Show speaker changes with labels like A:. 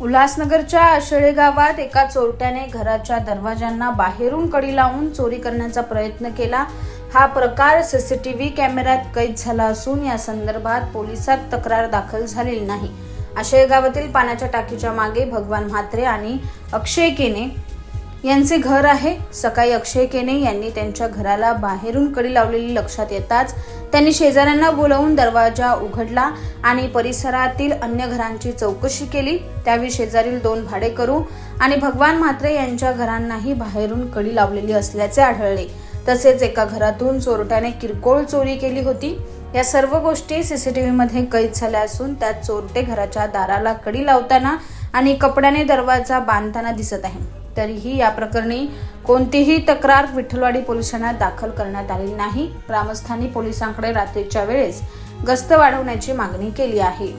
A: उल्हासनगरच्या आशळे गावात एका चोरट्याने घराच्या दरवाजांना बाहेरून कडी लावून चोरी करण्याचा प्रयत्न केला. हा प्रकार सीसीटीव्ही कॅमेऱ्यात कैद झाला असून या संदर्भात पोलिसात तक्रार दाखल झालेली नाही. आशळे गावातील पाण्याच्या टाकीच्या मागे भगवान म्हात्रे आणि अक्षय केने यांचे घर आहे. सकाळी अक्षय केने यांनी त्यांच्या घराला बाहेरून कडी लावलेली लक्षात येताच त्यांनी शेजाऱ्यांना बोलावून दरवाजा उघडला आणि परिसरातील अन्य घरांची चौकशी केली. त्यावेळी शेजारील दोन भाडेकरू आणि भगवान म्हात्रे यांच्या घरांनाही बाहेरून कडी लावलेली असल्याचे आढळले. तसेच एका घरातून चोरट्याने किरकोळ चोरी केली होती. या सर्व गोष्टी सीसीटीव्ही मध्ये कैद झाल्या असून त्यात चोरटे घराच्या दाराला कडी लावताना आणि कपड्याने दरवाजा बांधताना दिसत आहे. तरीही या प्रकरणी कोणतीही तक्रार विठ्ठलवाडी पोलीस ठाण्यात दाखल करण्यात आलेली नाही. ग्रामस्थांनी पोलिसांकडे रात्रीच्या वेळेस गस्त वाढवण्याची मागणी केली आहे.